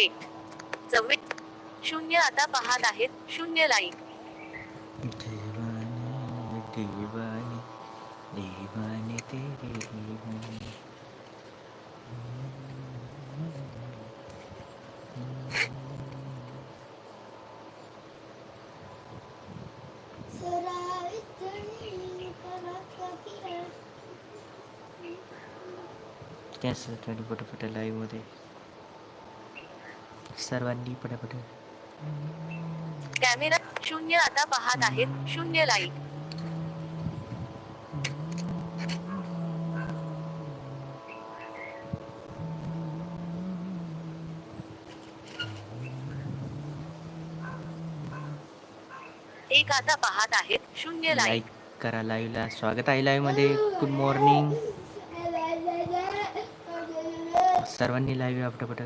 थेट चव्वेच शून्य आता पाहत आहेत. शून्य लाईक कॅन्सल पटापट लाईव्हमध्ये सर्वांनी पटापट कॅमेरा शून्य आता पाहत आहेत. शून्य लाईक एक आता पाहत आहेत. शून्य लाईक लाईक करा लाईव्हला. स्वागत आहे लाईव्हमध्ये. गुड मॉर्निंग सर्वांनी लाईव्ह या पटापट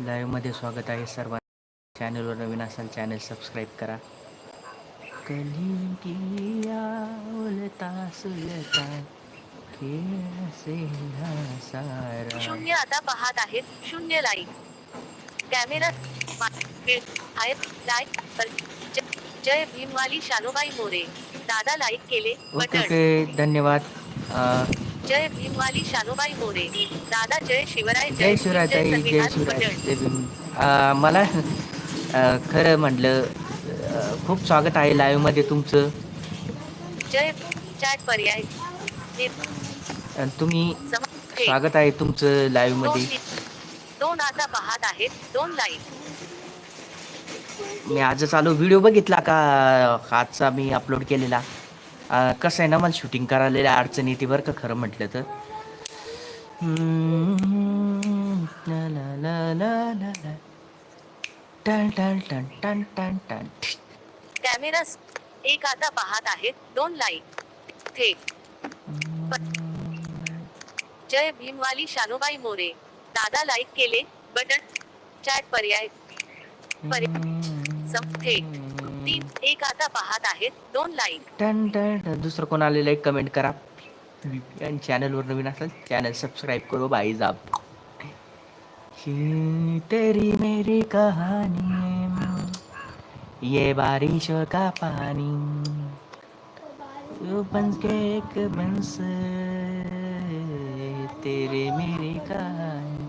लाईव्हमध्ये स्वागत आहे सर्वां चॅनलवर नवीन असाल चॅनल सबस्क्राईब करा. कली किया उलता सुलता शून्य आता पाहत आहेत शून्य लाईक कॅमेरा आहेत लाईक जय भीमवाली शालूबाई मोरे. दादा लाईक केले ओके धन्यवाद. जय भीमवाली शालूबाई मोरे. दादा जय शिवराय जय शिवराय ताई जय शिवराय जय भीम अं, मला अं, खरं म्हटलं अं, खूप स्वागत आहे लाईव्हमध्ये तुमचं. जय चॅट पर्याय. अन् तुम्ही सम-. स्वागत आहे तुमचं दोन लाईव्हमध्ये नि- दोन आता पाहत आहेत दोन लाईक मी आज चालू व्हिडिओ बघितला का? आजचा मी अपलोड केलेला. कसं आहे ना मला शूटिंग करायला अडचण येते बरं का खरं म्हटलं तर. हम्म, टन टन टन टन टन टन कॅमेरा एक आता पाहत आहेत दोन लाईक थेट जय भीमवाली शानूबाई मोरे. दादा लाईक केले बटन चॅट पर्याय. पर्याय. थेट तीन एक आता पाहत आहेत. दोन लाईक टन टन टन. दुसरं कोण आलेलं एक कमेंट करा. आणि चॅनलवर नवीन असेल चॅनल सबस्क्राईब करो भाई जाब. तेरी मेरी कहानी ये बारिश का पानी। बन के एक बंस तेरे मेरी कहानी।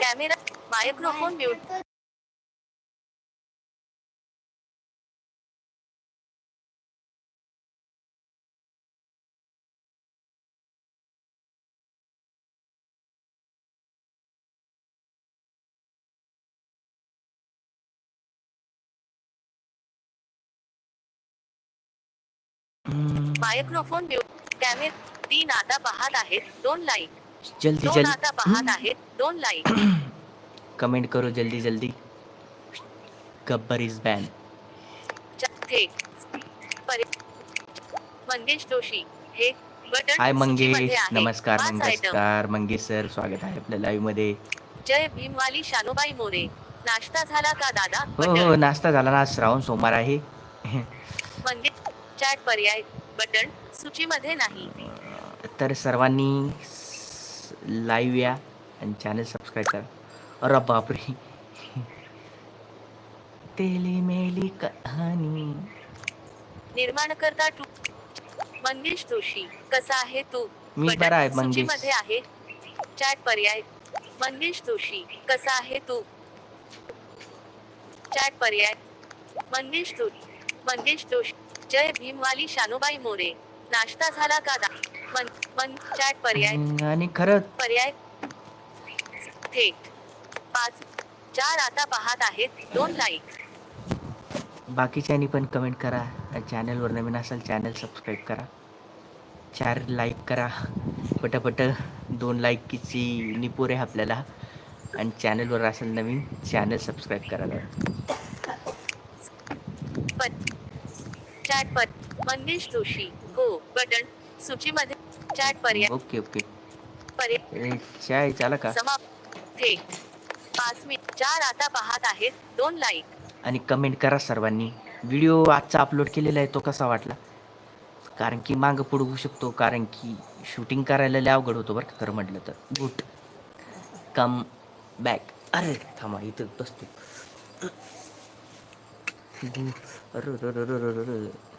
Camera microphone mute microphone camera तीन आता पाहत आहेत दोन लाईक जल्दी दोन आता पाहत जल्दी आहेत दोन लाईक कमेंट करो जल्दी जल्दी. Gabbar is ban. Mangesh Joshi. हे हाय मंगेश. नमस्कार. नमस्कार. मंगेश सर स्वागत आहे आपल्या लाईव्हमध्ये. जय भीमवाली शानूबाई मोरे. नाश्ता झाला का दादा? हो हो नाश्ता झाला ना. श्रावण सोमवार आहे. चॅट पर्याय बटन सूचीमध्ये नाही. तर सर्वांनी लाईव्ह या आणि चॅनल सबस्क्राईब करा. अरे बापरे. तेली मेली कहाणी. निर्माणकर्ता टू मंगेश जोशी कसा आहे तू? मी बरा आहे, मंगेश. सूचीमध्ये आहे. चॅट पर्याय. मंगेश जोशी कसा आहे तू? चॅट पर्याय. मंगेश जोशी मंगेश जोशी जय भीमवाली शानूबाई मोरे. नाश्ता झाला का दा मन मन चॅट पर्याय आणि खरं पर्याय थेट पाच चार आता पाहत आहेत. दोन लाईक बाकीच्यांनी पण कमेंट करा. चॅनलवर नवीन असाल चॅनल सबस्क्राईब करा. चार लाईक करा. पटपट दोन लाईकची निपोर आहे आपल्याला. आणि चॅनलवर असेल नवीन चॅनल सबस्क्राईब करा. चॅट पर मंगेश जोशी हो बटन सूचीमध्ये चॅट पर्याय ओके ओके. पर्याय. झाला का? समाप्त. थेट पाच मिनिट. चार आता पाहत आहेत दोन लाईक. आणि कमेंट करा सर्वांनी. व्हिडिओ आजचा अपलोड केलेला आहे तो कसा वाटला? कारण की मागं पुढं होऊ शकतो कारण की शूटिंग करायला लय अवघड होतो बरं का खरं म्हटलं तर. गुड. Come back. अरे थांबा इथं बसतो. गु- अरे,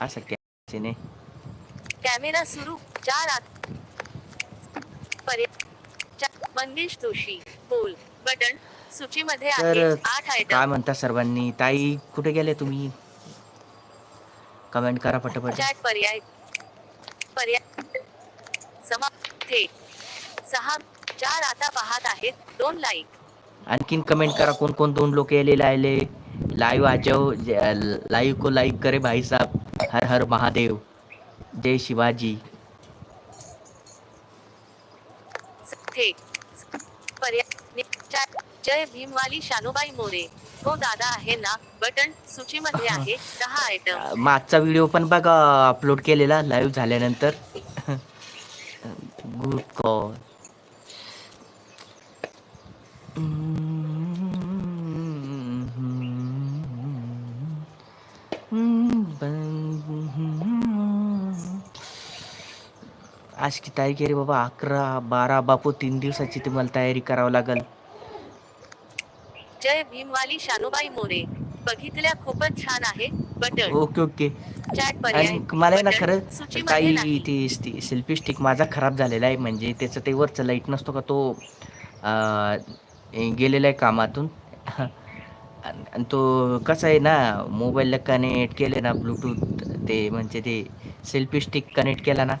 काय नाही कॅमेरा सुरू. चार आत पर्याय चा- मंगेश जोशी. बोल. बटन सूचीमध्ये आहे. तर आठ काय आयटम म्हणता सर्वांनी? ताई कुठे गेले तुम्ही? कमेंट करा पटापट. चॅट पर्याय पर्याय समाप्त. थेट सहा चार आता पाहत आहेत. दोन लाईक आणखीन कमेंट करा कोण कोण दोन लोक येलेले आले. लाईव्ह आ जाओ लाईव्ह को लाईक करे भाई साहब हर हर महादेव। जय शिवाजी। जय भीमवाली शानुबाई मोरे। हो दादा आहे ना? बटन सूचीमध्ये आहे. दहा आयटम मागचा व्हिडिओ पण बघा अपलोड केलेला लाईव्ह झाल्यानंतर. गुड कॉल आज की तारीख आहे रे बाबा अकरा बारा बापू तीन दिवसाची तुम्हाला तयारी करावं लागल. जय भीमवाली शानुबाई मोरे. बघितल्या खूपच छान आहे बटन ओके ओके. आणि मला ना खरं काही. ती सेल्फी स्टिक माझा खराब झालेला आहे म्हणजे त्याचं ते वरचं लाइट नसतो का तो गेलेला आहे कामातून. आणि तो कसं आहे ना मोबाईलला कनेक्ट केले ना ब्लूटूथ ते म्हणजे ते सेल्फी स्टिक कनेक्ट केला ना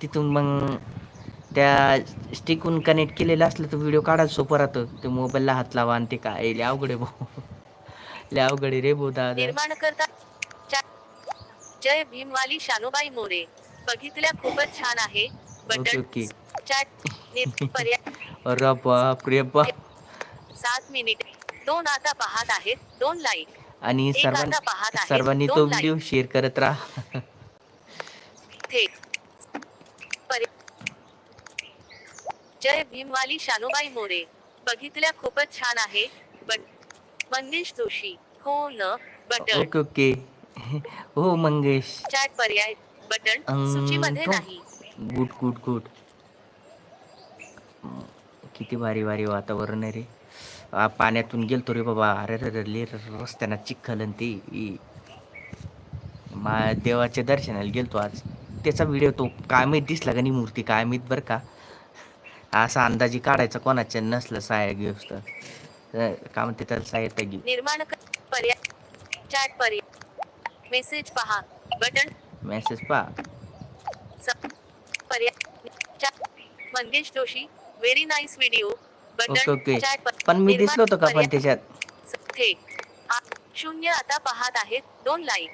तिथून मग त्या स्टिकून कनेक्ट केलेलं असलं तर व्हिडिओ काढायला सोपं राहतं. ते मोबाईलला हात लावा आणि ते काय? लय अवघड आहे भाऊ. लय अवघड आहे रे भाऊ दादा. निर्माण करता जय भीमवाली शानुबाई मोरे. बघितल्या खूपच छान आहे. Okay, button okay. चॅट पर्याय अरे बाप रे बाप. सात मिनिट दोन आता पाहत आहेत. दोन लाईक आणि सर्वांनी दोन तो. व्हिडिओ शेअर करत राहा. जय भीमवाली शानुबाई मोरे. बघितल्या खूपच छान आहे. बट मंगेश जोशी. हो न बटन. Okay okay. हो मंगेश. चॅट पर्याय बटन. सूचीमध्ये नाही. Good good good. किती भारी भारी वातावरण आहे रे. पाण्यातून गेलतो रे बाबा. अरे रे रस्त्यानं चिखल ते. मा देवाच्या दर्शनाला गेलतो आज. त्याचा व्हिडिओ तो काय माहीत दिसला का नाही मूर्ती? काय माहीत बरं का? असा अंदाजी काढायचा कोणाच्या नसलं साया घेऊस तर काय म्हणते त्याला? सायता घेऊ निर्माण क- पर्याय चॅट पर्याय मेसेज पहा. बटन मेसेज पा स- पर्याय Mangesh Joshi very nice video okay. Okay पण मी दिसलो होतो का पण त्याच्यात? शून्य आता पाहत आहेत. दोन like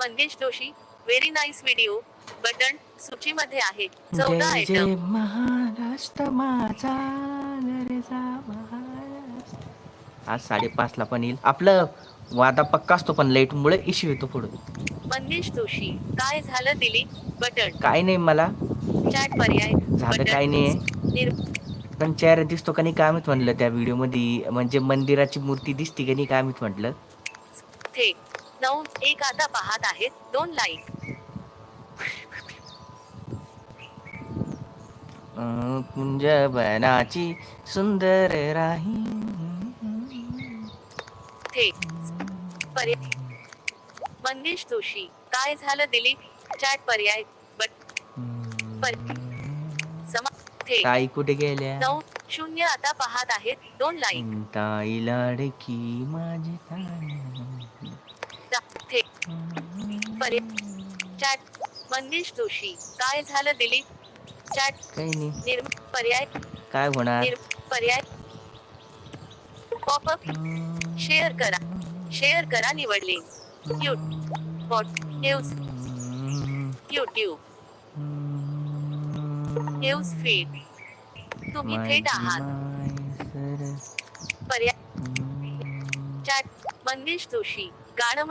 Mangesh Joshi very nice video button सूचीमध्ये आहे चौदा आयटम महाराष्ट्र माझा आज साडेपाचला पण येईल. आपलं वादा पक्का असतो पण लाइट मुळे इश्यू येतो पुढं. मंगेश जोशी काय झालं दिली बटन काय नाही मला. चॅट पर्याय झालं बटन. काय नाही. चेहरा दिसतो का नाही काय माहीत म्हणलं त्या व्हिडिओमध्ये म्हणजे मंदिराची मूर्ती दिसते का नाही काय माहीत म्हटलं थेट नऊ एक आता पाहत आहेत दोन लाईक अं, कुंज बनाची सुंदर राही. पर्याय मंगेश जोशी काय झालं दिलीप? चॅट पर्याय ताई कुठे गेल्या? नऊ शून्य आता पाहत आहेत. दोन लाईक ताई लाडकी माझी ताई. चॅट मंगेश जोशी. काय झालं दिलीप? चॅट काही नाही. निर पर्याय काय होणार? पर्याय. पॉपअप शेअर करा. शेअर करा निवडले. न्यूज न्यूज फीड तुम्ही थेट आहात पर्याय चॅट मंगेश जोशी गाणं